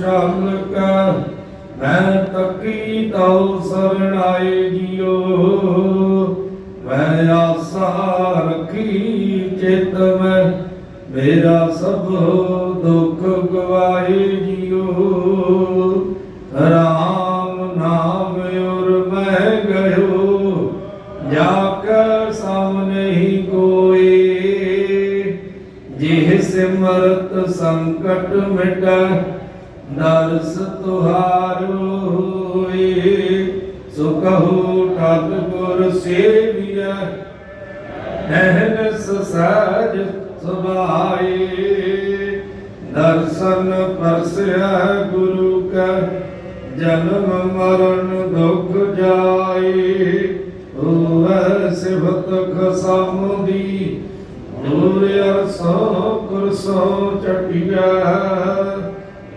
ਚੱਲ ਕੈ, ਮੈਂ ਤਕੀ ਤਉ ਸਰਣਾਏ ਜਿਉ ਮੈਂ ਆਸਾ ਰਖੀ ਚਿਤ ਮੈਂ, ਮੇਰਾ ਸਭ ਦੁੱਖ ਗਵਾਏ ਜਿਉ ਰਾਮ ਨਾਮ ਉਰ ਮੈਂ ਗਇਓ, ਜਾ ਕੇ ਸਾਹਮਣੇ ਹੀ ਕੋਏ। ਜਿਹ ਸਿਮਰਤ ਸੰਕਟ ਮਿਟੈ ਦਰਸ ਤੁਹਾਰੋ ਹੋਏ, ਸੋ ਕਹੋ ਠਗ ਗੁਰ ਸੇਵੀਐ। ਨਹਿਨਸ ਸਹਿਜ ਸੁਭਾਏ ਦਰਸ਼ਨ ਪਰਸਿਆ ਗੁਰੂ ਕਾ, ਜਨਮ ਮਰਨ ਦੁਖ ਜਾਏ। ਹੋਵੈ ਸਿਵਤ ਖਸਮ ਦੂਰ ਅਰਸੋ ਕੁਰਸੋ ਚਟਿਆ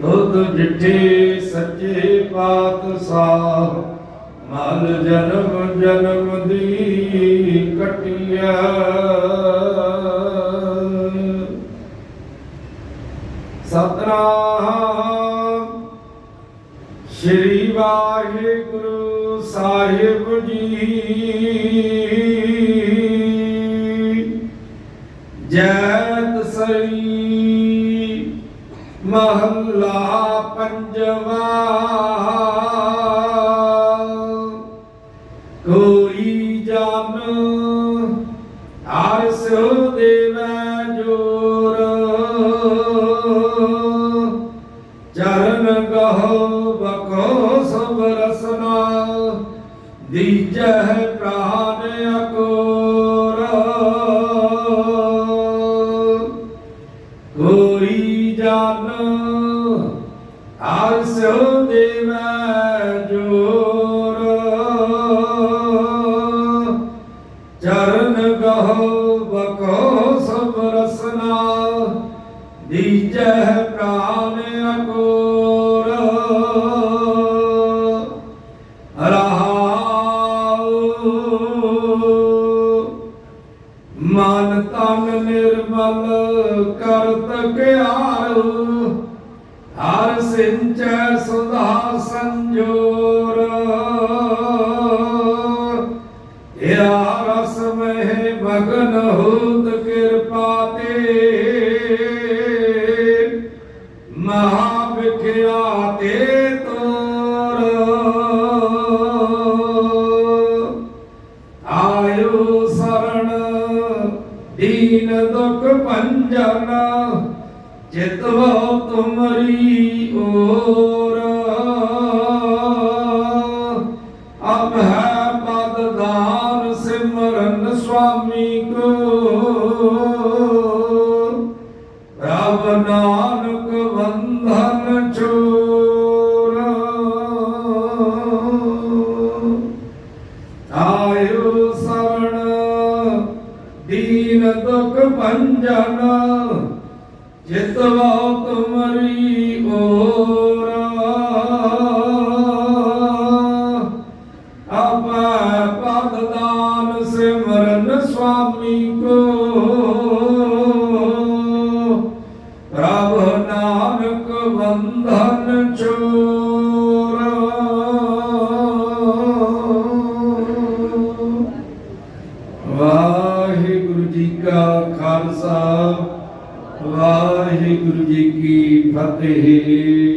ਤੁਧ ਜਿਠੇ ਸੱਚੇ ਪਾਤਸ਼ਾਹ, ਮਲ ਜਨਮ ਜਨਮ ਦੀ ਕਟਿਆ ਸਤਨਾਮ ਸ਼੍ਰੀ ਵਾਹਿਗੁਰੂ ਸਾਹਿਬ ਜੀ। ਜੈਤ ਸਈ ਮਹੱਲਾ ਪੰਜਵਾ। ਕੋਈ ਜਨ ਹਰ ਸੋ ਦੇਵੈ ਜੋਰ। ਚਰਨ ਗਹੋ ਬਕੋ ਸਭ ਰਸਨਾ। ਦੀਜੈ ਹਰ ਦੇਵੈ ਜੋਰ ਚਰਨ ਗਹੋ ਬਕੋ ਸਭ ਰਸਨਾ ਦੀਜੈ ਪ੍ਰਾਨ ਅਕੋਰ ਰਹਾਉ ਮਨ ਤਨ ਨਿਰਮਲ ਕਰਤ ਗਿਆਰੂ ਹਰ ਸਿੰਚੈ ਸੁਧਾ ਸੰਜੋਰ। ਇਆ ਰਸ ਮਹਿ ਮਗਨ ਹੋਤ ਕਿਰਪਾ ਤੇ। ਮਹਾ ਵਿਖਿਆ ਤੇ ਤੋਰ। ਆਇਓ ਸਰਣ, ਦੀਨ ਦੁਖ ਭੰਜਨ। ਚਿਤਵ ਤੁਮਰੀ ਓਰ। ਅਬ ਹੈ ਪਦ ਦਾਨ ਸਿਮਰਨ ਸੁਆਮੀ ਕੋ। ਪ੍ਰਭ ਨਾਨਕ ਬੰਧਨ ਚੋਰ। ਆਇਓ ਸਰਣ, ਦੀਨ ਦੁਖ ਭੰਜਨ। ਚਿਤਵਾ ਤੁਮਰੀ ਓਰ ਆਪੈ ਪਦ ਦਾਨ ਸਿਮਰਨ ਸੁਆਮੀ ਕੋ ਪ੍ਰਭ ਨਾਨਕ ਬੰਧਨ ਚੋਰ ਵਾਹਿਗੁਰੂ ਜੀ ਕਾ ਖਾਲਸਾ ਵਾਹਿਗੁਰੂ ਜੀ ਕੀ ਫਤਿਹ।